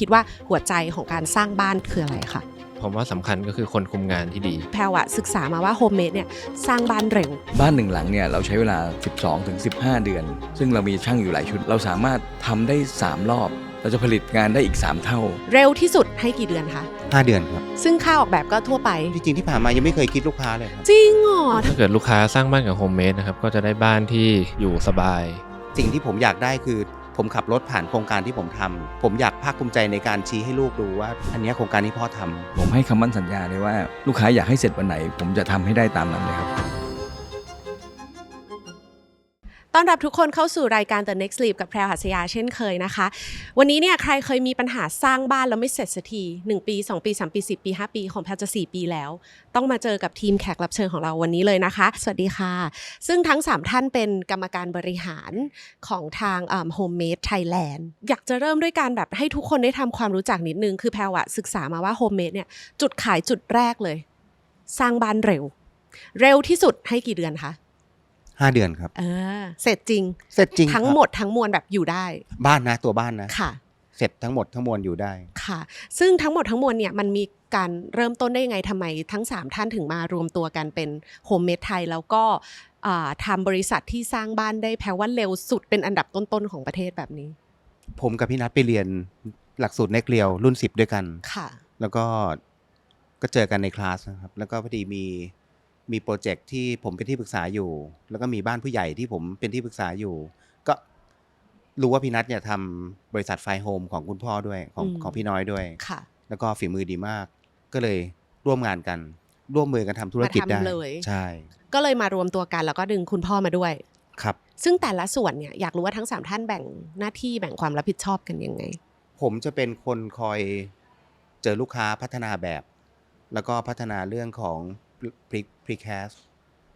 คิดว่าหัวใจของการสร้างบ้านคืออะไรคะผมว่าสำคัญก็คือคนคุมงานที่ดี แพรวอะศึกษามาว่าโฮมเมดเนี่ยสร้างบ้านเร็ว บ้านหนึ่งหลังเนี่ยเราใช้เวลา 12ถึง15เดือน ซึ่งเรามีช่างอยู่หลายชุด เราสามารถทำได้ 3 รอบ เราจะผลิตงานได้อีก 3 เท่า เร็วที่สุดให้กี่เดือนคะ5 เดือนครับ ซึ่งค่าออกแบบก็ทั่วไป จริงๆที่ผ่านมายังไม่เคยคิดลูกค้าเลยครับ จริงเหรอ ถ้าเกิดลูกค้าสร้างบ้านกับโฮมเมดนะครับก็จะได้บ้านที่อยู่สบาย สิ่งที่ผมอยากได้คือ ผมขับรถผ่านโครงการที่ผมทำผมอยากภาคภูมิใจในการชี้ให้ลูกดูว่า อันเนี้ยโครงการนี้พ่อทำ ผมให้คำมั่นสัญญาเลยว่า ลูกค้าอยากให้เสร็จวันไหน ผมจะทำให้ได้ตามนั้นเลยครับ ต้อนรับทุกคนเข้าสู่รายการ The Next Leap กับแพรวหัสยาเช่นเคยนะคะ วันนี้เนี่ยใครเคยมีปัญหาสร้างบ้านแล้วไม่เสร็จสักที 1 ปี 2 ปี 3 ปี 10 ปี 5 ปี ของแพรวจะ 4 ปีแล้ว ต้องมาเจอกับทีมแขกรับเชิญของเราวันนี้เลยนะคะ สวัสดีค่ะ ซึ่งทั้ง 3 ท่านเป็นกรรมการบริหารของทาง Homemade Thailand อยากจะเริ่มด้วยการแบบให้ทุกคนได้ทำความรู้จักนิดนึง คือแพรวะศึกษามาว่า Homemade เนี่ยจุดขายจุดแรกเลย สร้างบ้านเร็ว เร็วที่สุดให้กี่เดือนคะ 5เดือนครับเออเสร็จจริง เสร็จจริงทั้งครับหมดทั้งมวลแบบอยู่ได้ บ้านนะตัวบ้านนะค่ะ เสร็จทั้งหมดทั้งมวลอยู่ได้ค่ะ ซึ่งทั้งหมดทั้งมวลเนี่ยมันมีการเริ่มต้นได้ยังไงทำไม ทั้ง 3 ท่านถึงมารวมตัวกันเป็นโฮมเมดไทยแล้วก็อ่าทำบริษัทที่สร้างบ้านได้แพรว่าเร็วสุดเป็นอันดับต้นๆของประเทศแบบนี้ ผมกับพี่นัทไปเรียนหลักสูตรเนกเรียวรุ่น10ด้วยกันค่ะ แล้วก็ก็เจอกันในคลาสนะครับ แล้วก็พอดีมี มีโปรเจกต์ที่ผมเป็นที่ปรึกษาอยู่ แล้วก็มีบ้านผู้ใหญ่ที่ผมเป็นที่ปรึกษาอยู่ ก็รู้ว่าพี่นัทเนี่ยทำบริษัทไฟโฮมของคุณพ่อด้วยของอืมของพี่น้อยด้วยค่ะ แล้วก็ฝีมือดีมาก ก็เลยร่วมงานกัน ร่วมมือกันทำธุรกิจได้มาทำเลยใช่ ก็เลยมารวมตัวกันแล้วก็ดึงคุณพ่อมาด้วยครับ ซึ่งแต่ละส่วนเนี่ยอยากรู้ว่าทั้ง3ท่านแบ่งหน้าที่แบ่งความรับผิดชอบกันยังไง ผมจะเป็นคนคอยเจอลูกค้าพัฒนาแบบ แล้วก็พัฒนาเรื่องของ pre precast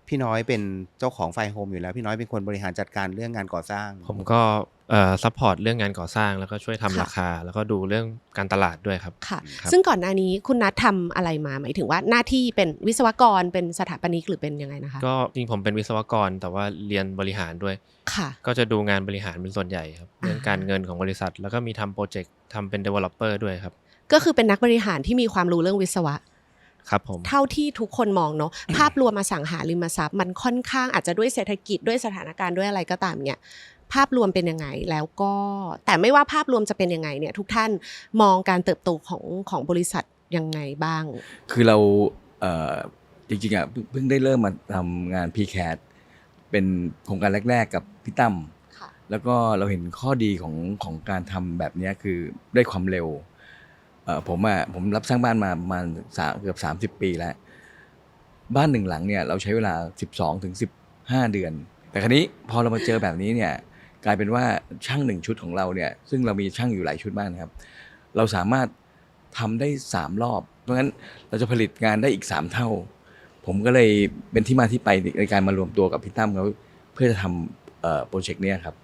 พี่น้อยเป็นเจ้าของไฟโฮมอยู่แล้ว พี่น้อยเป็นคนบริหารจัดการเรื่องงานก่อสร้าง ผมก็เอ่อซัพพอร์ตเรื่องงานก่อสร้างแล้วก็ช่วยทำค่ะราคา แล้วก็ดูเรื่องการตลาดด้วยครับค่ะครับซึ่งก่อนหน้านี้คุณนัททำอะไรมาหมายถึงว่าหน้าที่เป็นวิศวกรเป็นสถาปนิกหรือเป็นยังไงนะคะ ก็จริงผมเป็นวิศวกรแต่ว่าเรียนบริหารด้วยค่ะ ก็จะดูงานบริหารเป็นส่วนใหญ่ครับเรื่องการเงินของบริษัท แล้วก็มีทำโปรเจกต์ทำเป็น developer ด้วยครับก็คือเป็นนักบริหารที่มีความรู้เรื่องวิศวะ ครับผมเท่าที่ทุกคนมองเนาะภาพรวมมาสังหาริมทรัพย์มันค่อนข้างอาจจะด้วยเศรษฐกิจด้วยสถานการณ์ด้วยอะไรก็ตามเนี่ยภาพรวมเป็นยังไงแล้วก็แต่ไม่ว่าภาพรวมจะเป็นยังไงเนี่ยทุกท่านมองการเติบโตของของบริษัทยังไงบ้าง คือเราเอ่อจริงๆอะเพิ่งเพิ่งได้เริ่มมาทำงาน p c a t เป็นโครงการแรก ๆ กับพี่ตั้มค่ะแล้วก็เราเห็นข้อดีของของการทำแบบเนี้ยคือได้ความเร็วเอ่อ ผมอะผมรับสร้างบ้านมาประมาณสามเกือบ30ปีแล้ว บ้านหนึ่งหลังเนี่ยเราใช้เวลา12ถึง15เดือน แต่คราวนี้พอเรามาเจอแบบนี้เนี่ยกลายเป็นว่าช่างหนึ่งชุดของเราเนี่ยซึ่งเรามีช่างอยู่หลายชุดมากนะครับ เราสามารถทำได้3รอบ เพราะงั้นเราจะผลิตงานได้อีก3เท่า ผมก็เลยเป็นที่มาที่ไปในการมารวมตัวกับพี่ตั้มเขาเพื่อจะทำโปรเจกต์นี้ครับ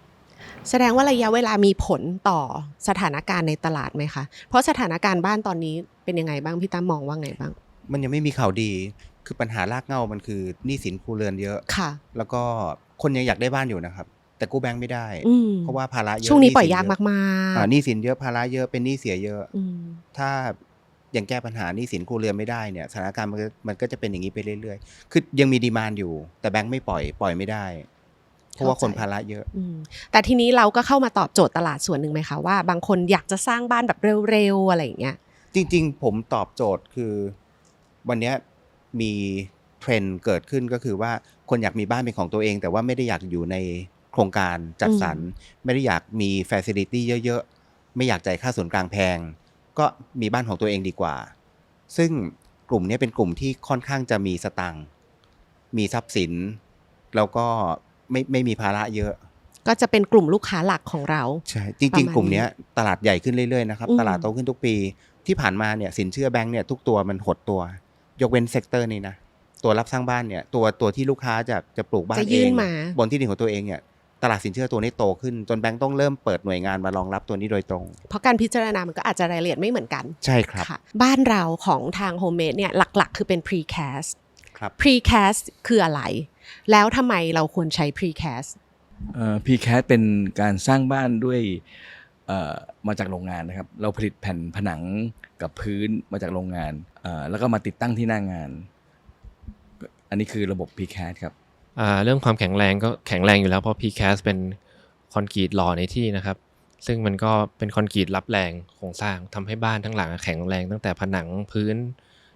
แสดงว่าระยะเวลามีผลต่อสถานการณ์ในตลาดไหมคะ เพราะสถานการณ์บ้านตอนนี้เป็นยังไงบ้างพี่ตั้มมองว่าไงบ้าง มันยังไม่มีข่าวดี คือปัญหารากเหง้ามันคือหนี้สินครัวเรือนเยอะค่ะ แล้วก็คนยังอยากได้บ้านอยู่นะครับ แต่กู้แบงค์ไม่ได้อืมเพราะว่าภาระเยอะช่วงนี้หปล่อยสิยากเะมากอ่าๆหนี้สินเยอะภาระเยอะเป็นหนี้เสียเยอะอืมถ้ายังแก้ปัญหาหนี้สินครัวเรือนไม่ได้เนี่ยสถานการณ์มันก็มันก็จะเป็นอย่างนี้ไปเรื่อยๆ คือยังมีดีมานอยู่ แต่แบงค์ไม่ปล่อยปล่อยไม่ได้ เพราะว่าคนเข้าใจภาระเยอะอืมแต่ทีนี้เราก็เข้ามาตอบโจทย์ตลาดส่วนหนึ่งไหมคะว่า บางคนอยากจะสร้างบ้านแบบเร็วๆอะไรอย่างเงี้ยจริง ๆ ผมตอบโจทย์คือ วันเนี้ยมีเทรนด์เกิดขึ้นก็คือว่าคนอยากมีบ้านเป็นของตัวเอง แต่ว่าไม่ได้อยากอยู่ในโครงการจัดสรรไม่ได้อยากมีฟ a ซิลิตี้เยอะๆ ไม่อยากจ่ายค่าส่วนกลางแพง ก็มีบ้านของตัวเองดีกว่า ซึ่งกลุ่มเนี้ยเป็นกลุ่มที่ค่อนข้างจะมีสตังค์มีทรัพย์สิน แล้วก็ ไม่ไม่มีภาระเยอะ ก็จะเป็นกลุ่มลูกค้าหลักของเรา ใช่จประริงมาณๆกลุ่มเนี้ยตลาดใหญ่ขึ้นเรื่อยๆนะครับอืมตลาดโตขึ้นทุกปี ที่ผ่านมาเนี่ยสินเชื่อแบงก์เนี่ยทุกตัวมันหดตัว ยกเว้นเซกเตอร์นี้นะ ตัวรับสร้างบ้านเนี่ยตัวตัวที่ลูกค้าจะจะปลูกบ้านจะเอยื่นงมาบนที่ดินของตัวเองเนี่ยตลาดสินเชื่อตัวนี้โตขึ้นจนแบงก์ต้องเริ่มเปิดหน่วยงานมารองรับตัวนี้โดยตรง เพราะการพิจารณามันก็อาจจะรายละเอียดไม่เหมือนกัน ใช่ครับค่ะบ้านเราของทางโฮมเมดเนี่ยหลักๆ คือเป็น precast ครับ precast คืออะไร แล้วทำไมเราควรใช้ precast พีแคสเป็นการสร้างบ้านด้วยเอ่อมาจากโรงงานนะครับ เราผลิตแผ่นผนังกับพื้นมาจากโรงงานเอ่อแล้วก็มาติดตั้งที่หน้างาน อันนี้คือระบบ PCAD ครับอ่าเรื่องความแข็งแรงก็แข็งแรงอยู่แล้วเพราะ PCAS เป็นคอนกรีตหล่อในที่นะครับ ซึ่งมันก็เป็นคอนกรีตรับแรงโครงสร้างทำให้บ้านทั้งหลังแข็งแรงตั้งแต่ผนังพื้น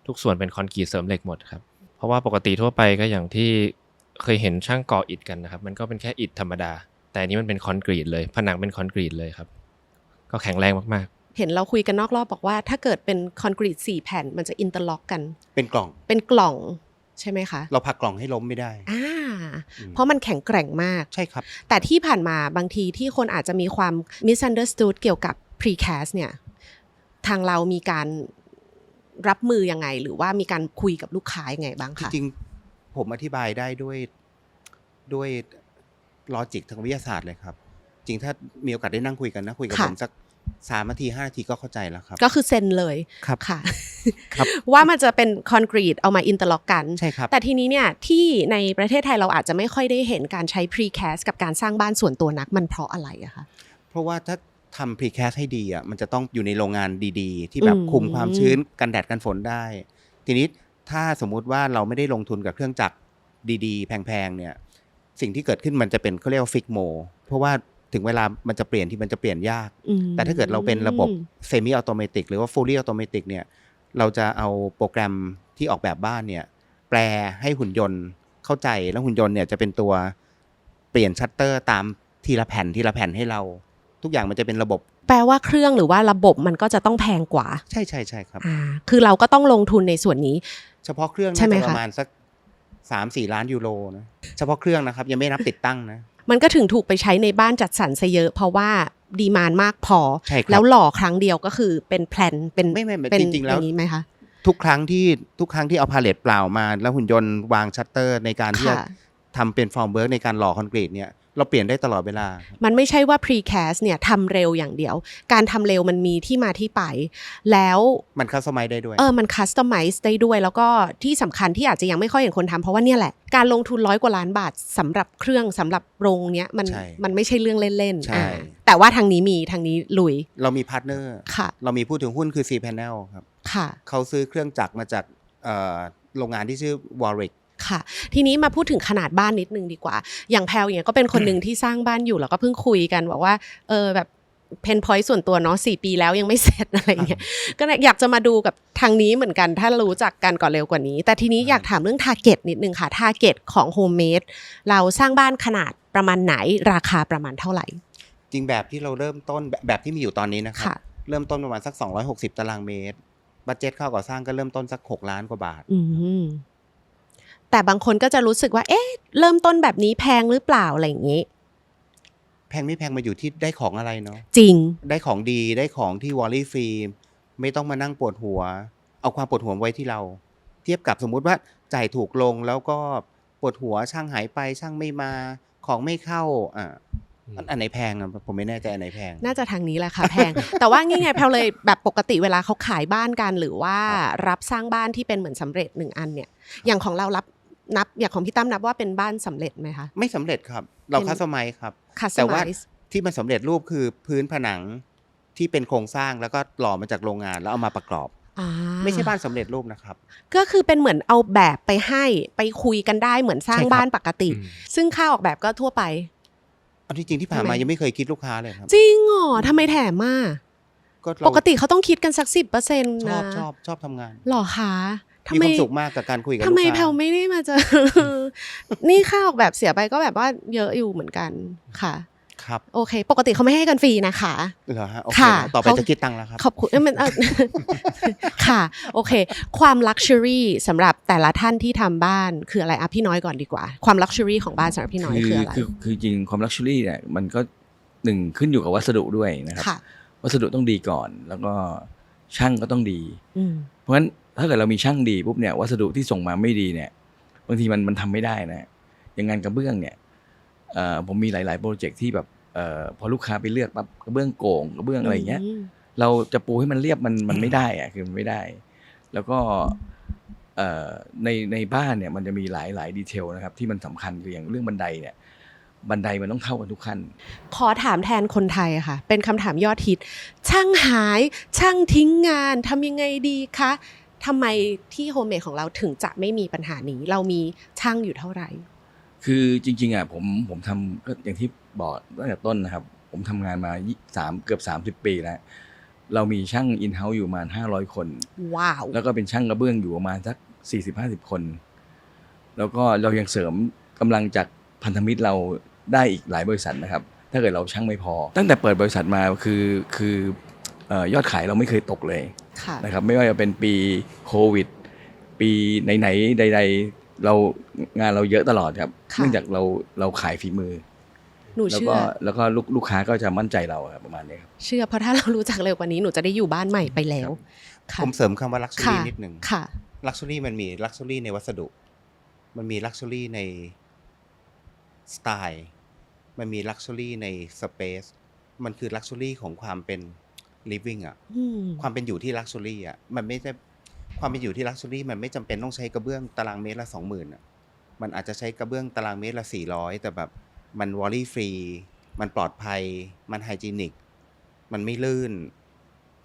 ทุกส่วนเป็นคอนกรีตเสริมเหล็กหมดครับ เพราะว่าปกติทั่วไปก็อย่างที่ เคยเห็นช่างก่ออิฐกันนะครับ มันก็เป็นแค่อิฐธรรมดา แต่อันนี้มันเป็นคอนกรีตเลย ผนังเป็นคอนกรีตเลยครับ ก็แข็งแรงมากเห็นเราคุยกันนอกรอบบอกว่า ถ้าเกิดเป็นคอนกรีตสี่แผ่นมันจะอินเตอร์ล็อกกัน เป็นกล่อง เป็นกล่องใช่ไหมคะ เราผลักกล่องให้ล้มไม่ได้อ่าอืมเพราะมันแข็งแกร่งมาก ใช่ครับ แต่ที่ผ่านมาบางทีที่คนอาจจะมีความ misunderstood เกี่ยวกับ precast เนี่ย ทางเรามีการรับมือยังไง หรือว่ามีการคุยกับลูกค้ายังไงบ้างจคะริงๆ ผมอธิบายได้ด้วยด้วยลอจิกทางวิทยาศาสตร์เลยครับ จริงถ้ามีโอกาสได้นั่งคุยกันนะคุยกับผมสักสามนาทีห้านาทีก็เข้าใจแล้วครับ ก็คือเซ็นเลยครับค่ะครับว่ามันจะเป็นคอนกรีตเอามาอินเตอร์ล็อกกันใช่ครับแต่ทีนี้เนี่ยที่ในประเทศไทยเราอาจจะไม่ค่อยได้เห็นการใช้ precast กับการสร้างบ้านส่วนตัวนักมันเพราะอะไรอะคะเพราะว่าถ้าทำพรีแคสให้ดีอะมันจะต้องอยู่ในโรงงานดีๆ ที่แบบอืมคุมความชื้นกันแดดกันฝนได้ ทีนี้ ถ้าสมมุติว่าเราไม่ได้ลงทุนกับเครื่องจักรดีๆ แพงๆเนี่ยสิ่งที่เกิดขึ้นมันจะเป็นเขาเรียกว่าฟิกโมเพราะว่าถึงเวลามันจะเปลี่ยนที่มันจะเปลี่ยนยากอืมแต่ถ้าเกิดเราเป็นระบบเซมิออโตเมติกหรือว่าฟูลี่ออโตเมติกเนี่ยเราจะเอาโปรแกรมที่ออกแบบบ้านเนี่ยแปลให้หุ่นยนต์เข้าใจแล้วหุ่นยนต์เนี่ยจะเป็นตัวเปลี่ยนชัตเตอร์ตามทีละแผ่นทีละแผ่นให้เรา ทุกอย่างมันจะเป็นระบบ แปลว่าเครื่องหรือว่าระบบมันก็จะต้องแพงกว่า ใช่ใช่ใช่ครับอ่าคือเราก็ต้องลงทุนในส่วนนี้ เฉพาะเครื่องใช่น่าไหมจะคะ ประมาณสักสามสี่ล้านยูโรนะเฉพาะเครื่องนะครับยังไม่นับติดตั้งนะ มันก็ถึงถูกไปใช้ในบ้านจัดสรรซะเยอะ เพราะว่าดีมานมากพอ ใช่ครับ แล้วหล่อครั้งเดียวก็คือเป็นแพลนเป็นไม่ไม่ไม่เป็นจริงๆแล้ว อย่างนี้ไหมคะ ทุกครั้งที่ทุกครั้งที่เอาพาเลตเปล่ามา แล้วหุ่นยนต์วางชัตเตอร์ในการที่จะค่ะ ทำเป็นฟอร์มเวิร์กในการหล่อคอนกรีตเนี่ย เราเปลี่ยนได้ตลอดเวลา มันไม่ใช่ว่า precast เนี่ยทำเร็วอย่างเดียว การทำเร็วมันมีที่มาที่ไป แล้วมันคัสตอมไมได้ด้วย เออ มันคัสตอมไมซ์ได้ด้วย แล้วก็ที่สำคัญที่อาจจะยังไม่ค่อยเห็นคนทำเพราะว่าเนี่ยแหละ การลงทุนร้อยกว่าล้านบาทสำหรับเครื่องสำหรับโรงเนี้ยมันใช่มันไม่ใช่เรื่องเล่นใช่ ๆอ่าแต่ว่าทางนี้มีทางนี้ลุย เรามีพาร์ทเนอร์ ค่ะ เรามีผู้ถือหุ้นคือ C Panel ครับ ค่ะ เขาซื้อเครื่องจักรมาจากเอ่อโรงงานที่ชื่อ Warwick ค่ะ ทีนี้มาพูดถึงขนาดบ้านนิดนึงดีกว่า อย่างแพลอย่างก็เป็นคนหนึ่งที่สร้างบ้านอยู่แล้วก็เพิ่งคุยกันบอกว่าเออแบบเพนพอยต์ส่วนตัวเนาะสี่ปีแล้วยังไม่เสร็จอะไรเงี้ยก็เลยอยากจะมาดูกับทางนี้เหมือนกัน ถ้ารู้จักกันก่อนเร็วกว่านี้ แต่ทีนี้อยากถามเรื่องทาร์เก็ตนิดนึงค่ะทาร์เก็ตของโฮมเมดเราสร้างบ้านขนาดประมาณไหน ราคาประมาณเท่าไหร่ จริงแบบที่เราเริ่มต้นแบบแบบที่มีอยู่ตอนนี้นะครัค่ะบเริ่มต้นประมาณสัก 260 ตารางเมตรบัตเจ็ตค่าก่อสร้างก็เริ่มต้นสัก 6 ล้านกว่าบาทอืม แต่บางคนก็จะรู้สึกว่า เอ๊ะ เริ่มต้นแบบนี้แพงหรือเปล่าอะไรอย่างนี้ แพงไม่แพงมาอยู่ที่ได้ของอะไรเนาะจริง ได้ของดีได้ของที่วอลลี่ฟรีไม่ต้องมานั่งปวดหัว เอาความปวดหัวไว้ที่เรา เทียบกับสมมุติว่าจ่ายถูกลงแล้วก็ปวดหัวช่างหายไปช่างไม่มาของไม่เข้าอ่าอืมอันอันไหนแพงอะผมไม่แน่ใจอันไหนแพง น่าจะทางนี้แหละค่ะแพง แต่ว่างี้ไงแพลเลยแบบปกติเวลาเขาขายบ้านกัน หรือว่ารับสร้างบ้านที่เป็นเหมือนสำเร็จหนึ่งอันเนี่ย อย่างของเรารับ นับอย่างของพี่ตั้มนับว่าเป็นบ้านสำเร็จไหมคะไม่สำเร็จครับ เราเป็นคัสตอมไมครับคัสแต่ตอมว่าไมซ์ที่มันสำเร็จรูปคือพื้นผนังที่เป็นโครงสร้างแล้วก็หล่อมาจากโรงงานแล้วเอามาประกอบไม่ใช่บ้านสำเร็จรูปนะครับ ก็คือเป็นเหมือนเอาแบบไปให้ไปคุยกันได้เหมือนสร้างใช่ครับบ้านปกติอืมซึ่งค่าออกแบบก็ทั่วไปเอาที่จริงที่ผ่านมาทำไมยังไม่เคยคิดลูกค้าเลยครับ จริงเหรอทำไมแถมมาก็เราปกติเขาต้องคิดกันสักสิบเปอร์เซ็นต์ชนะอบชอบชอบทำงานหรอคะทำ มีไมความสุขมากกับการคุยกับทำลูกไมแพลค้าไม่ได้มาเจอ นี่ค่าออกแบบเสียไปก็แบบว่าเยอะอยู่เหมือนกันค่ะครับโอเค ปกติเขาไม่ให้กันฟรีนะคะเหรอฮะโอเคค่ะต่อไปเขาจะคิดตังค์แล้วครับขอบคุณเอ้ยมันเอ่อค่ะ โอเค ความลักชัวรี่สำหรับแต่ละท่านที่ทำบ้านคืออะไรอะพี่น้อยก่อนดีกว่า ความลักชัวรี่ของบ้านสำหรับพี่น้อยคืออะไรคือคือจริงความลักชัวรี่เนี่ยมันก็หนึ่งขึ้นอยู่กับวัสดุด้วยนะครับค่ะวัสดุต้องดีก่อน แล้วก็ช่างก็ต้องดีอืมเพราะฉะนั้น ถ้าเกิดเรามีช่างดีปุ๊บเนี่ยวัสดุที่ส่งมาไม่ดีเนี่ยบางทีมันมันทำไม่ได้นะอย่างงานกระเบื้องเนี่ยเอ่อผมมีหลาย ๆ โปรเจกต์ที่แบบเอ่อพอลูกค้าไปเลือกปั๊บกระเบื้องโก่งกระเบื้องอะไรอย่างเงี้ยมเราจะปูให้มันเรียบมันมันไม่ได้อะคือมันไม่ได้ แล้วก็เอ่อในในบ้านเนี่ยมันจะมีหลายหลายดีเทลนะครับที่มันสำคัญคืออย่างเรื่องบันไดเนี่ยบันไดมันต้องเท่ากันทุกขั้น ขอถามแทนคนไทยอะค่ะ เป็นคำถามยอดฮิต ช่างหาย ช่างทิ้งงานทำยังไงดีคะ ทำไมที่โฮมเมดของเราถึงจะไม่มีปัญหานี้ เรามีช่างอยู่เท่าไหร่ คือจริงๆอะผมผมทำก็อย่างที่บอกตั้งแต่ต้นนะครับ ผมทำงานมายี่สามเกือบสามสิบปีแล้ว เรามีช่างอินเฮ้าส์อยู่ประมาณห้าร้อยคน ว้าว แล้วก็เป็นช่างกระเบื้องอยู่ประมาณสักสี่สิบห้าสิบคน แล้วก็เรายังเสริมกำลังจากพันธมิตรเราได้อีกหลายบริษัทนะครับ ถ้าเกิดเราช่างไม่พอ ตั้งแต่เปิดบริษัทมาคือคือเอ่อ ยอดขายเราไม่เคยตกเลยค่ะนะครับไม่ว่าจะเป็นปีโควิด ปีไหนๆใด ๆ เรางานเราเยอะตลอดครับค่ะเนื่องจากเราเราขายฝีมือหนูแล้วเชื่ก็อแล้วก็ลูกลูกค้าก็จะมั่นใจเราครับประมาณนี้ครับเชื่อเพราะถ้าเรารู้จักเร็วกว่านี้หนูจะได้อยู่บ้านใหม่ไปแล้วค่ะผมเสริมคำว่าลักชัวค่ะรี่นิดหนึ่งค่ะลักชัวรี่มันมีลักชัวรี่ในวัสดุ มันมีลักชัวรี่ในสไตล์ มันมีลักชัวรี่ในสเปซมันคือลักชัวรี่ของความเป็น living อะอืมความเป็นอยู่ที่ลักชัวรี่อะมันไม่ได้ความเป็นอยู่ที่ลักชัวรี่มันไม่จำเป็นต้องใช้กระเบื้องตารางเมตรละสองหมื่นอะมันอาจจะใช้กระเบื้องตารางเมตรละสี่ร้อยแต่แบบมันวอลลี่ฟรีมันปลอดภัย มันไฮจีนิก มันไม่ลื่น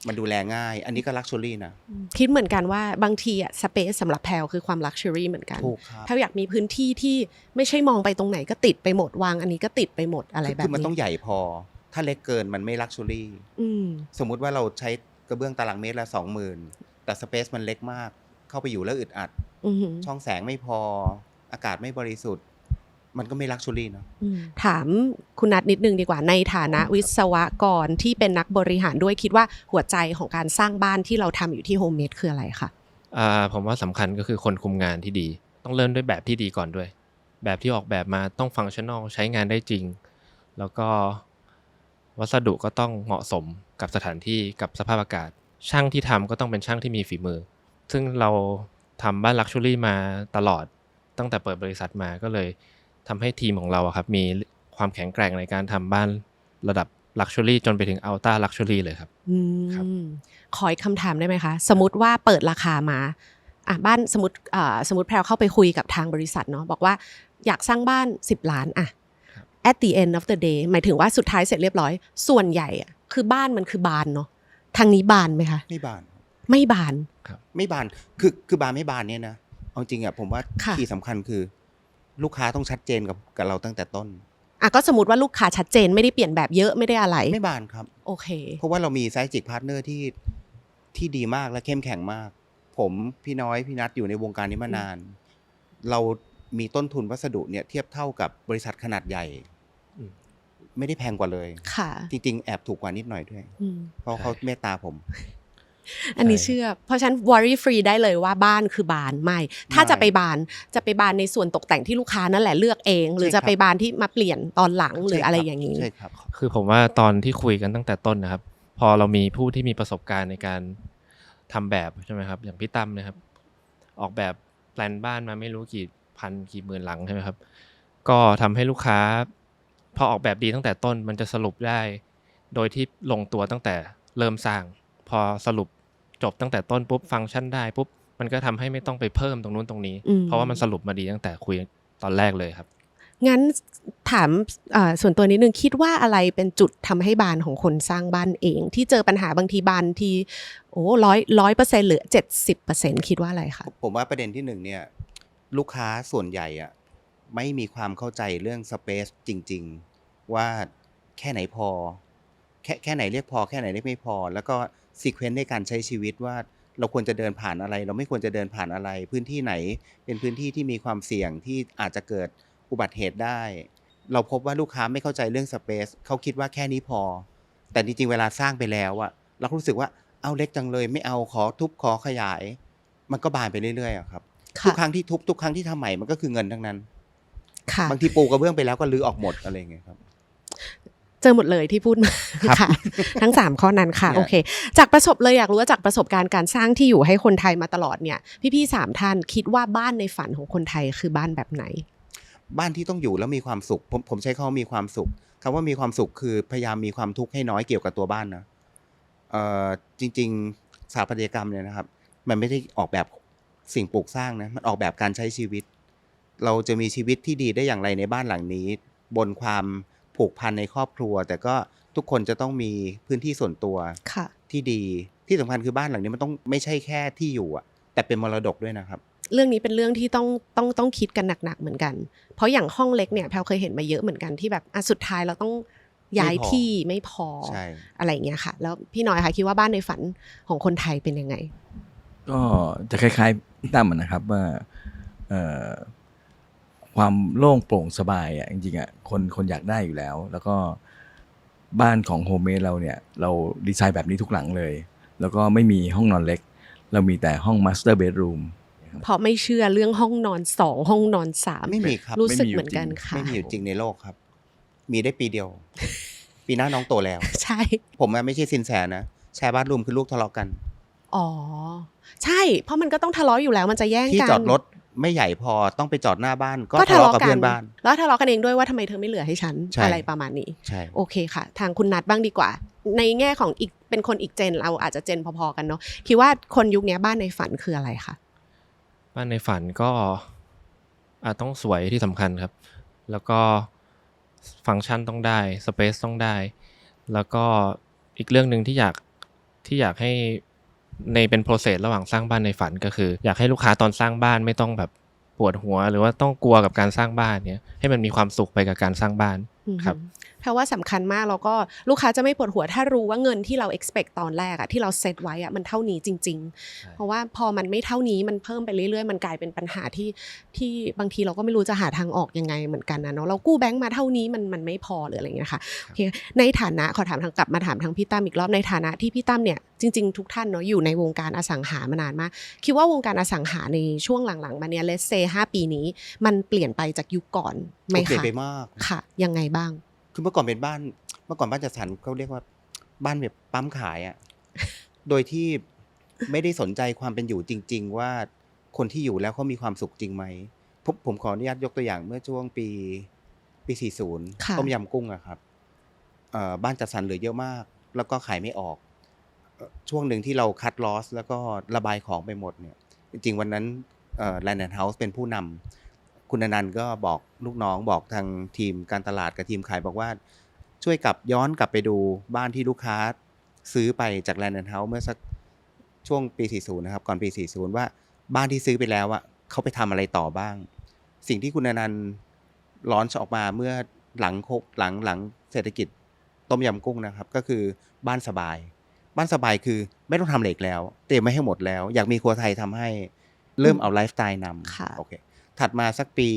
มันดูแลง่าย อันนี้ก็ลักชัวรี่นะ คิดเหมือนกันว่าบางทีอะสเปซสำหรับแพลวคือความลักชัวรี่เหมือนกันถูกครับแพลวอยากมีพื้นที่ที่ไม่ใช่มองไปตรงไหนก็ติดไปหมดวาง อันนี้ก็ติดไปหมดอะไรคือแบบคือมันนี้ต้องใหญ่พอ ถ้าเล็กเกินมันไม่ลักชัวรี่อืมสมมุติว่าเราใช้กระเบื้องตารางเมตรละสองหมื่นแต่สเปซมันเล็กมาก เข้าไปอยู่แล้วอึดอัด อือหือช่องแสงไม่พอ อากาศไม่บริสุทธิ์ มันก็ไม่ลักชัวรี่เนาะ อืมถามคุณนัทนิดนึงดีกว่าในฐานะวิศวกรที่เป็นนักบริหารด้วยคิดว่าหัวใจของการสร้างบ้านที่เราทำอยู่ที่โฮมเมดคืออะไรคะ อ่าผมว่าสำคัญก็คือคนคุมงานที่ดี ต้องเริ่มด้วยแบบที่ดีก่อนด้วย แบบที่ออกแบบมาต้องฟังชั่นอลใช้งานได้จริง แล้วก็ วัสดุก็ต้องเหมาะสมกับสถานที่กับสภาพอากาศ ช่างที่ทำก็ต้องเป็นช่างที่มีฝีมือ ซึ่งเราทำบ้านลักชัวรี่มาตลอดตั้งแต่เปิดบริษัทมาก็เลยทำให้ทีมของเราครับมีความแข็งแกร่งในการทำบ้านระดับลักชัวรี่จนไปถึงอัลต้าลักชัวรี่เลยครับอืครับมขออีกคำถามได้ไหมคะ สมมติว่าเปิดราคามาอะบ้านสมมติสมมติแพรวเข้าไปคุยกับทางบริษัทเนาะบอกว่าอยากสร้างบ้าน 10 ล้านอะ at the end of the day หมายถึงว่าสุดท้ายเสร็จเรียบร้อย ส่วนใหญ่อะคือบ้านมันคือบานเนาะทางนี้บานไหมคะไม่บาน ไม่บานไม่บานคือคือบานไม่บานเนี่ยนะเอาจริงอะผมว่าค่ะคีย์สำคัญคือ ลูกค้าต้องชัดเจนกับกับเราตั้งแต่ต้นอะก็สมมติว่าลูกค้าชัดเจนไม่ได้เปลี่ยนแบบเยอะไม่ได้อะไร ไม่บานครับ โอเค เพราะว่าเรามีไซจิกพาร์ทเนอร์ที่ที่ดีมากและเข้มแข็งมาก ผมพี่น้อยพี่นัทอยู่ในวงการนี้มานาน เรา มีต้นทุนวัสดุเนี่ยเทียบเท่ากับบริษัทขนาดใหญ่อืมไม่ได้แพงกว่าเลย ค่ะ จริงๆ แอบถูกกว่านิดหน่อยด้วย อืม เพราะเขาเมตตาผม อันนี้ใช่ เชื่อ เพราะฉะนัน worry free ได้เลยว่าบ้านคือบานไม่ ถ้าไม่จะไปบานจะไปบานในส่วนตกแต่งที่ลูกค้านั่นแหละเลือกเอง หรือใช่ครัจะบไปบานที่มาเปลี่ยนตอนหลังหรืออะไรใช่คบอย่างนี้ ใช่ครับ คือผมว่าตอนที่คุยกันตั้งแต่ต้นนะครับ พอเรามีผู้ที่มีประสบการณ์ในการทำแบบใช่ไหมครับ อย่างพี่ตั้มนะครับ ออกแบบแปลนบ้านมาไม่รู้กี่ พันกี่หมื่นหลังใช่ไหมครับ ก็ทำให้ลูกค้า พอออกแบบดีตั้งแต่ต้นมันจะสรุปได้ โดยที่ลงตัวตั้งแต่เริ่มสร้าง พอสรุปจบตั้งแต่ต้นปุ๊บฟังก์ชันได้ปุ๊บมันก็ทำให้ไม่ต้องไปเพิ่มตรงนู้นตรงนี้อืมเพราะว่ามันสรุปมาดีตั้งแต่คุยตอนแรกเลยครับ งั้นถามเอ่อส่วนตัวนิดนึงคิดว่าอะไรเป็นจุดทำให้บานของคนสร้างบ้านเอง ที่เจอปัญหาบางทีบานทีโอ้ร้อยร้อยเปอร์เซ็นต์หรือเจ็ดสิบเปอร์เซ็นต์คิดว่าอะไรคะผมว่าประเด็นที่หนึ่งเนี่ย ลูกค้าส่วนใหญ่อะไม่มีความเข้าใจเรื่องสเปซจริง ๆ ว่าแค่ไหนพอ แค่แค่ไหนเรียกพอ แค่ไหนเรียกไม่พอ แล้วก็ซีเควนต์ในการใช้ชีวิตว่าเราควรจะเดินผ่านอะไร เราไม่ควรจะเดินผ่านอะไร พื้นที่ไหน เป็นพื้นที่ที่มีความเสี่ยงที่อาจจะเกิดอุบัติเหตุได้ เราพบว่าลูกค้าไม่เข้าใจเรื่องสเปซเขาคิดว่าแค่นี้พอ แต่จริงๆเวลาสร้างไปแล้วอะเรารู้สึกว่าเอาเล็กจังเลยไม่เอาขอทุบขอขยาย มันก็บานไปเรื่อยๆอครับ ทุกครั้งที่ทุบทุกครั้งที่ทำใหม่มันก็คือเงินทั้งนั้น ค่ะ บางทีปูกระเบื้องไปแล้วก็รื้อออกหมดอะไรอย่างเงี้ยครับ เจอหมดเลยที่พูดมาครับค่ะ ทั้งสามข้อนั้นค่ะเนี่ยโอเค จากประสบเลยอยากรู้ว่าจากประสบการณ์การสร้างที่อยู่ให้คนไทยมาตลอดเนี่ย พี่ๆสามท่านคิดว่าบ้านในฝันของคนไทยคือบ้านแบบไหน บ้านที่ต้องอยู่แล้วมีความสุข ผมผมใช้คำว่ามีความสุขคำว่ามีความสุขคือพยายามมีความทุกข์ให้น้อยเกี่ยวกับตัวบ้านนะเอ่อจริง ๆสถาปัตยกรรมเนี่ยนะครับ มันไม่ได้ออกแบบ สิ่งปลูกสร้างนะมันออกแบบการใช้ชีวิต เราจะมีชีวิตที่ดีได้อย่างไรในบ้านหลังนี้ บนความผูกพันในครอบครัว แต่ก็ทุกคนจะต้องมีพื้นที่ส่วนตัวค่ะที่ดีที่สำคัญคือบ้านหลังนี้มันต้องไม่ใช่แค่ที่อยู่อะแต่เป็นมรดกด้วยนะครับ เรื่องนี้เป็นเรื่องที่ต้องต้องต้องคิดกันหนักๆเหมือนกัน เพราะอย่างห้องเล็กเนี่ยแพลเคยเห็นมาเยอะเหมือนกันที่แบบอะสุดท้ายเราต้องย้ายไม่พอที่ไม่พอใช่อะไรอย่างเงี้ยค่ะ แล้วพี่น้อยค่ะคิดว่าบ้านในฝันของคนไทยเป็นยังไง ก็จะคล้ายๆพี่ ตั้มอะนะครับว่าเอ่อความโล่งโปร่งสบายอะจริงๆอะคนคนอยากได้อยู่แล้ว แล้วก็บ้านของโฮมเมดเราเนี่ย เราดีไซน์แบบนี้ทุกหลังเลย แล้วก็ไม่มีห้องนอนเล็ก เรามีแต่ห้องมาสเตอร์เบดรูมเพราะไม่เชื่อเรื่องห้องนอนสองห้องนอนสามไม่มีครับรู้สึกไม่มีอยู่เหมือนกันจริงค่ะไม่มีอยู่จริงในโลกครับ มีได้ปีเดียว ปีหน้าน้องโตแล้ว ใช่ ผมอะไม่ใช่สินแสนะแชร์บ้านรูมคือลูกทะเลาะกัน อ๋อ ใช่ เพราะมันก็ต้องทะเลาะอยู่แล้วมันจะแย่งที่กันจอดรถไม่ใหญ่พอต้องไปจอดหน้าบ้าน ก็ก็ทะทะเลาะเลาะกับกัเพื่อนนบ้าน แล้วทะเลาะกันเองด้วยว่าทำไมเธอไม่เหลือให้ฉันใช่อะไรประมาณนี้ใช่โอเคค่ะ ทางคุณนัดบ้างดีกว่า ในแง่ของอีกเป็นคนอีกเจน เราอาจจะเจนพอๆกันเนาะคิดว่าคนยุคนี้บ้านในฝันคืออะไรคะบ้านในฝันก็อาจต้องสวยที่สำคัญครับ แล้วก็ฟังก์ชันต้องได้สเปซต้องได้ แล้วก็อีกเรื่องหนึ่งที่อยากที่อยากให้ ในเป็นโปรเซสระหว่างสร้างบ้านในฝันก็คือ อยากให้ลูกค้าตอนสร้างบ้านไม่ต้องแบบปวดหัว หรือว่าต้องกลัวกับการสร้างบ้านเนี้ยให้มันมีความสุขไปกับการสร้างบ้านครับ แปลว่าสำคัญมากแล้วก็ลูกค้าจะไม่ปวดหัวถ้ารู้ว่าเงินที่เรา expect ตอนแรกอะที่เราเซตไว้อะมันเท่านี้จริง ๆ เพราะว่าพอมันไม่เท่านี้มันเพิ่มไปเรื่อยๆ มันกลายเป็นปัญหาที่ที่บางทีเราก็ไม่รู้จะหาทางออกยังไงเหมือนกันนะเนาะเรากู้แบงก์มาเท่านี้มันมันไม่พอหรืออะไรอย่างเงี้ยค่ะโอเคในฐานะขอถามทางกลับมาถามทางพี่ตั้มอีกรอบในฐานะที่พี่ตั้มเนี่ยจริง ๆ ทุกท่านเนาะอยู่ในวงการอสังหามานานมากคิดว่าวงการอสังหาในช่วงหลังๆมาเนี่ยเลสเซห้าปีนี้ มันเปลี่ยนไปจากยุคก่อนไหมเปลี่ยนคะไปมากค่ะ ยังไงบ้าง คือเมื่อก่อนเป็นบ้าน เมื่อก่อนบ้านจัดสรรเขาเรียกว่าบ้านแบบปั๊มขายอะโดยที่ไม่ได้สนใจความเป็นอยู่จริง ๆ ว่าคนที่อยู่แล้วเขามีความสุขจริงไหมผมผมขออนุญาตยกตัวอย่างเมื่อช่วงปีปี 40ค่ะต้มยำกุ้งอะครับเอ่อบ้านจัดสรรเหลือเยอะมาก แล้วก็ขายไม่ออกเอ่อช่วงหนึ่งที่เราคัดลอส แล้วก็ระบายของไปหมดเนี่ย จริงๆวันนั้นแลนด์เฮาส์เป็นผู้นำ คุณอนันต์ก็บอกลูกน้องบอกทางทีมการตลาดกับทีมขายบอกว่า ช่วยกลับย้อนกลับไปดูบ้านที่ลูกค้าซื้อไปจากแลนด์เฮาส์เมื่อสักช่วงปี 40 นะครับ ก่อนปี 40 ว่าบ้านที่ซื้อไปแล้วอะเขาไปทำอะไรต่อบ้าง สิ่งที่คุณอนันต์ร้อนออกมาเมื่อหลังโคหลังหลังเศรษฐกิจต้มยำกุ้งนะครับ ก็คือบ้านสบาย บ้านสบายคือไม่ต้องทำเหล็กแล้ว เตรียมไม่ให้หมดแล้ว อยากมีครัวไทยทำให้เริ่มเอาไลฟ์สไตล์นค่ะำโอเค ถัดมาสักปี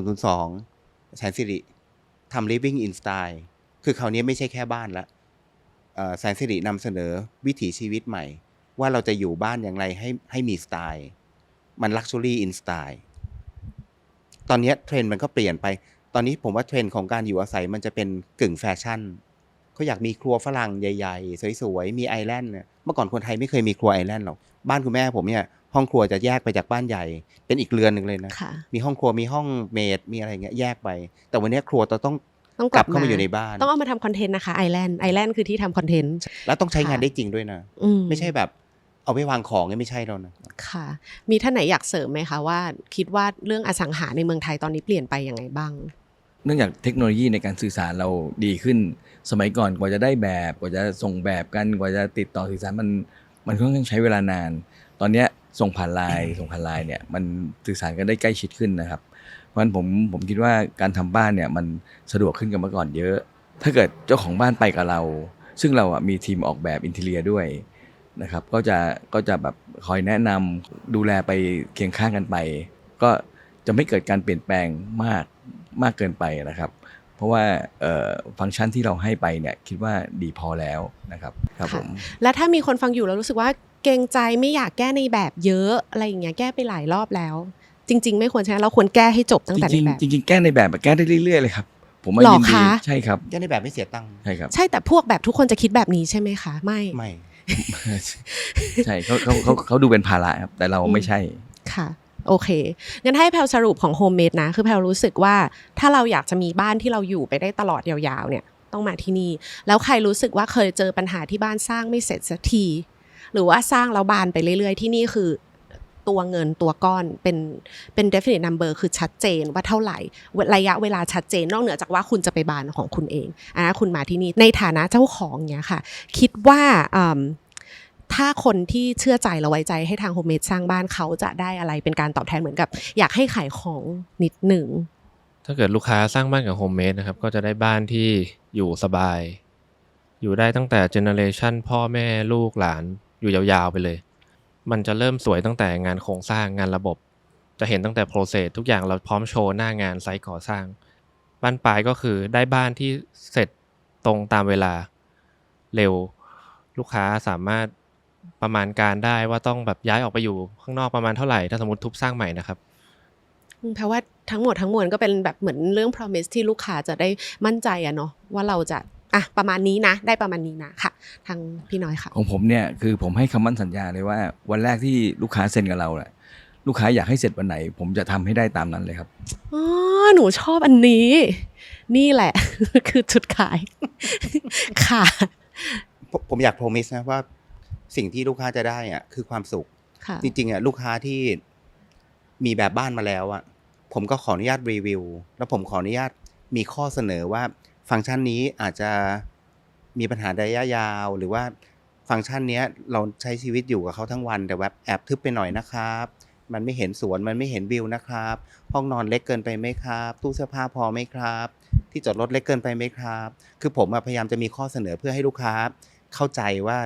2002แสนสิริทำ living in style คือคราวนี้ไม่ใช่แค่บ้านละแสนสิรินำเสนอวิถีชีวิตใหม่ ว่าเราจะอยู่บ้านอย่างไรให้ให้มีสไตล์มัน luxury in style ตอนนี้เทรนด์มันก็เปลี่ยนไป ตอนนี้ผมว่าเทรนด์ของการอยู่อาศัยมันจะเป็นกึ่งแฟชั่นเขาอยากมีครัวฝรั่งใหญ่ ๆ สวย ๆ มีไอแลนด์เนี่ยเมื่อก่อนคนไทยไม่เคยมีครัวไอแลนด์หรอก บ้านคุณแม่ผมเนี่ย ห้องครัวจะแยกไปจากบ้านใหญ่ เป็นอีกเรือนหนึ่งเลยนะค่ะมีห้องครัวมีห้องเมดมีอะไรเงี้ยแยกไป แต่วันนี้ครัวเราต้องต้องกลับเข้ามาอยู่ในบ้าน ต้องเอามาทำคอนเทนต์นะคะไอแลนด์ไอแลนด์คือที่ทำคอนเทนต์แล้วต้องใช้งานค่ะได้จริงด้วยนะอืไม่ใช่แบบเอาไปวางของเนี่ยไม่ใช่แล้วนะค่ะ มีท่านไหนอยากเสริมไหมคะว่า คิดว่าเรื่องอสังหาในเมืองไทยตอนนี้เปลี่ยนไปยังไงบ้าง เนื่องจากเทคโนโลยีในการสื่อสารเราดีขึ้น สมัยก่อนกว่าจะได้แบบกว่าจะส่งแบบกันกว่าจะติดต่อสื่อสารมันมันค่อนข้างใช้เวลานาน ตอนเนี้ย ส่งผ่านไลน์ส่งผ่านไลน์เนี่ยมันสื่อสารกันได้ใกล้ชิดขึ้นนะครับ เพราะฉะนั้นผมผมคิดว่าการทำบ้านเนี่ยมันสะดวกขึ้นกับเมื่อก่อนเยอะ ถ้าเกิดเจ้าของบ้านไปกับเรา ซึ่งเราอะมีทีมออกแบบอินเทเรียด้วยนะครับก็จะก็จะแบบคอยแนะนำดูแลไปเคียงข้างกันไป ก็จะไม่เกิดการเปลี่ยนแปลงมากมากเกินไปนะครับ เพราะว่าเอ่อฟังก์ชันที่เราให้ไปเนี่ยคิดว่าดีพอแล้วนะครับครับผมและถ้ามีคนฟังอยู่แล้วรู้สึกว่า เกรงใจไม่อยากแก้ในแบบเยอะอะไรอย่างเงี้ยแก้ไปหลายรอบแล้ว จริง ๆ ไม่ควรใช่ไหมเราควรแก้ให้จบตั้งแต่จในริงแบบๆจริงๆแก้ในแบบอะแก้ได้เรื่อยๆเลยครับ ผมว่าหรอยินดีคะใช่ครับยังในแบบไม่เสียตังค์ใช่ครับใช่แต่พวกแบบทุกคนจะคิดแบบนี้ใช่ไหมคะไม่ไม่ใช่เขาเขาเขาเขาดูเป็นภาระครับ แต่เราไม่ใช่ค่ะโอเค งั้นให้แพลสรุปของโฮมเมดนะ คือแพลรู้สึกว่าถ้าเราอยากจะมีบ้านที่เราอยู่ไปได้ตลอดยาวๆ เนี่ย ต้องมาที่นี่ แล้วใครรู้สึกว่าเคยเจอปัญหาที่บ้านสร้างไม่เสร็จสักที หรือว่าสร้างแล้วบานไปเรื่อย ๆ ที่นี่คือตัวเงินตัวก้อนเป็นเป็น definite number คือชัดเจนว่าเท่าไหร่ ระยะเวลาชัดเจนนอกเหนือจากว่าคุณจะไปบานของคุณเองอันะคุณมาที่นี่ในฐานะเจ้าของเนี้ยค่ะ คิดว่าถ้าคนที่เชื่อใจและไว้ใจให้ทางโฮมเมดสร้างบ้านเขาจะได้อะไรเป็นการตอบแทนเหมือนกับ อยากให้ขายของนิดหนึ่งถ้าเกิดลูกค้าสร้างบ้านกับโฮมเมดนะครับก็จะได้บ้านที่อยู่สบาย อยู่ได้ตั้งแต่เจเนอเรชันพ่อแม่ลูกหลาน อยู่ยาวๆไปเลย มันจะเริ่มสวยตั้งแต่งานโครงสร้างงานระบบ จะเห็นตั้งแต่โปรเซสทุกอย่างเราพร้อมโชว์หน้างานไซต์ก่อสร้าง บ้านปลายก็คือได้บ้านที่เสร็จตรงตามเวลาเร็ว ลูกค้าสามารถประมาณการได้ว่าต้องแบบย้ายออกไปอยู่ข้างนอกประมาณเท่าไหร่ ถ้าสมมติทุบสร้างใหม่นะครับอืมเพราะว่าทั้งหมดทั้งมวลก็เป็นแบบเหมือนเรื่อง promise ที่ลูกค้าจะได้มั่นใจอะเนาะว่าเราจะ อะประมาณนี้นะ ได้ประมาณนี้นะค่ะ ทางพี่น้อยค่ะ ของผมเนี่ยคือผมให้คำมั่นสัญญาเลยว่า วันแรกที่ลูกค้าเซ็นกับเราแหละลูกค้าอยากให้เสร็จวันไหน ผมจะทำให้ได้ตามนั้นเลยครับ อ๋อหนูชอบอันนี้ นี่แหละ คือจุดขาย ค่ะ ผมผมอยากโพรมิสนะว่าสิ่งที่ลูกค้าจะได้อะคือความสุข ค่ะ จริงๆอะลูกค้าที่มีแบบบ้านมาแล้วอะผมก็ขออนุญาตรีวิว แล้วผมขออนุญาตมีข้อเสนอว่า ฟังก์ชันนี้อาจจะมีปัญหาระยะยาว หรือว่าฟังก์ชันนี้เราใช้ชีวิตอยู่กับเขาทั้งวัน แต่แบบแอบทึบไปหน่อยนะครับ มันไม่เห็นสวนมันไม่เห็นวิวนะครับ ห้องนอนเล็กเกินไปไหมครับ ตู้เสื้อผ้าพอไหมครับ ที่จอดรถเล็กเกินไปไหมครับ คือผมพยายามจะมีข้อเสนอเพื่อให้ลูกค้า เข้าใจว่า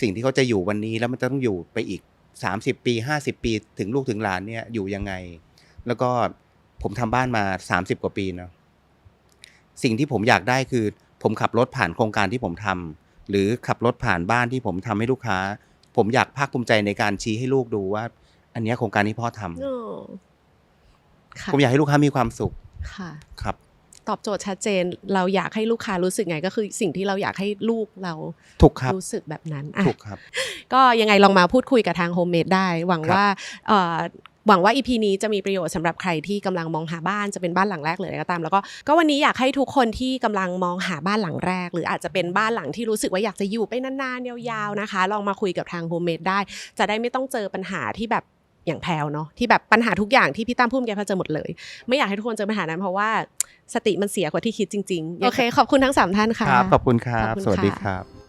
สิ่งที่เขาจะอยู่วันนี้แล้วมันจะต้องอยู่ไปอีก 30 ปี 50 ปีถึงลูกถึงหลานเนี่ยอยู่ยังไง แล้วก็ผมทำบ้านมา 30 กว่าปีเนาะ สิ่งที่ผมอยากได้คือ ผมขับรถผ่านโครงการที่ผมทำหรือขับรถผ่านบ้านที่ผมทำให้ลูกค้า ผมอยากภาคภูมิใจในการชี้ให้ลูกดูว่า อันเนี้ยโครงการที่พ่อทำอ๋อค่ะผมอยากให้ลูกค้ามีความสุขค่ะครับ ตอบโจทย์ชัดเจน เราอยากให้ลูกค้ารู้สึกไงก็คือสิ่งที่เราอยากให้ลูกเราถูกครับรู้สึกแบบนั้นอะถูกครับ ก็ยังไงลองมาพูดคุยกับทางโฮมเมดได้ หวังครับว่าเอ่อ หวังว่า EP นี้จะมีประโยชน์สำหรับใครที่กำลังมองหาบ้านจะเป็นบ้านหลังแรกเลยก็ตาม แล้วก็ก็วันนี้อยากให้ทุกคนที่กำลังมองหาบ้านหลังแรก หรืออาจจะเป็นบ้านหลังที่รู้สึกว่าอยากจะอยู่ไปนานๆยาวๆนะคะ ลองมาคุยกับทางโฮมเมดได้ จะได้ไม่ต้องเจอปัญหาที่แบบอย่างแพลวเนาะที่แบบปัญหาทุกอย่างที่พี่ตั้มพูดเมื่อกี้แพลวเจอหมดเลย ไม่อยากให้ทุกคนเจอปัญหานั้นเพราะว่าสติมันเสียกว่าที่คิดจริง ๆ โอเค ขอบคุณทั้งสามท่านค่ะครับขอบคุณครัขบอบคุณสวัสดีค่ะครับ